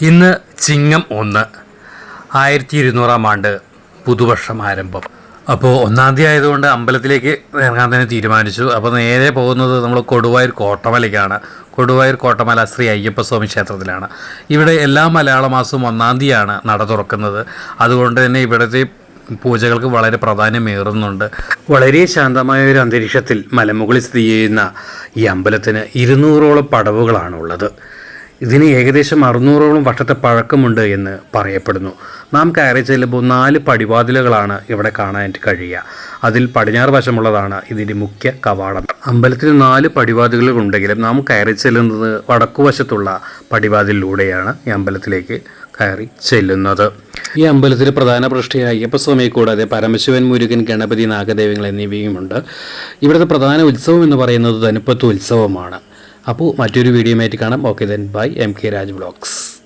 ഇന്ന് ചിങ്ങം ഒന്ന് ആയിരത്തി ഇരുന്നൂറാം ആണ്ട് പുതുവർഷം ആരംഭം. അപ്പോൾ ഒന്നാം തീയതി ആയതുകൊണ്ട് അമ്പലത്തിലേക്ക് ഇറങ്ങാൻ തന്നെ തീരുമാനിച്ചു. അപ്പോൾ നേരെ പോകുന്നത് നമ്മൾ കൊടുവായൂർ കോട്ടമലയ്ക്കാണ്. കൊടുവായൂർ കോട്ടമല ശ്രീ അയ്യപ്പസ്വാമി ക്ഷേത്രത്തിലാണ്. ഇവിടെ എല്ലാ മലയാള മാസവും ഒന്നാം തീയതിയാണ് നട തുറക്കുന്നത്. അതുകൊണ്ട് തന്നെ ഇവിടുത്തെ പൂജകൾക്ക് വളരെ പ്രാധാന്യമേറുന്നുണ്ട്. വളരെ ശാന്തമായ ഒരു അന്തരീക്ഷത്തിൽ മലമുകളിൽ സ്ഥിതി ചെയ്യുന്ന ഈ അമ്പലത്തിന് ഇരുന്നൂറോളം പടവുകളാണുള്ളത്. ഇതിന് ഏകദേശം അറുന്നൂറോളം വർഷത്തെ പഴക്കമുണ്ട് എന്ന് പറയപ്പെടുന്നു. നാം കയറി ചെല്ലുമ്പോൾ നാല് പടിവാതിലുകളാണ് ഇവിടെ കാണാൻ കഴിയുക. അതിൽ പടിഞ്ഞാറ് വശമുള്ളതാണ് ഇതിന്റെ മുഖ്യ കവാടം. അമ്പലത്തിന് നാല് പടിവാതിലുകളുണ്ടെങ്കിലും നാം കയറി ചെല്ലുന്നത് വടക്കുവശത്തുള്ള പടിവാതിലൂടെയാണ് ഈ അമ്പലത്തിലേക്ക് കയറി ചെല്ലുന്നത്. ഈ അമ്പലത്തിൽ പ്രധാന പ്രതിഷ്ഠയായ അയ്യപ്പസ്വാമിയെ കൂടാതെ പരമശിവൻ മുരുകൻ ഗണപതി നാഗദേവങ്ങൾ എന്നിവയുമുണ്ട്. ഇവിടുത്തെ പ്രധാന ഉത്സവം എന്ന് പറയുന്നത് ധനുപ്പത്ത് ഉത്സവമാണ്. അപ്പോൾ മറ്റൊരു വീഡിയോ വീഡിയോയുമായിട്ട് കാണാം. Okay then bye M K Raj vlogs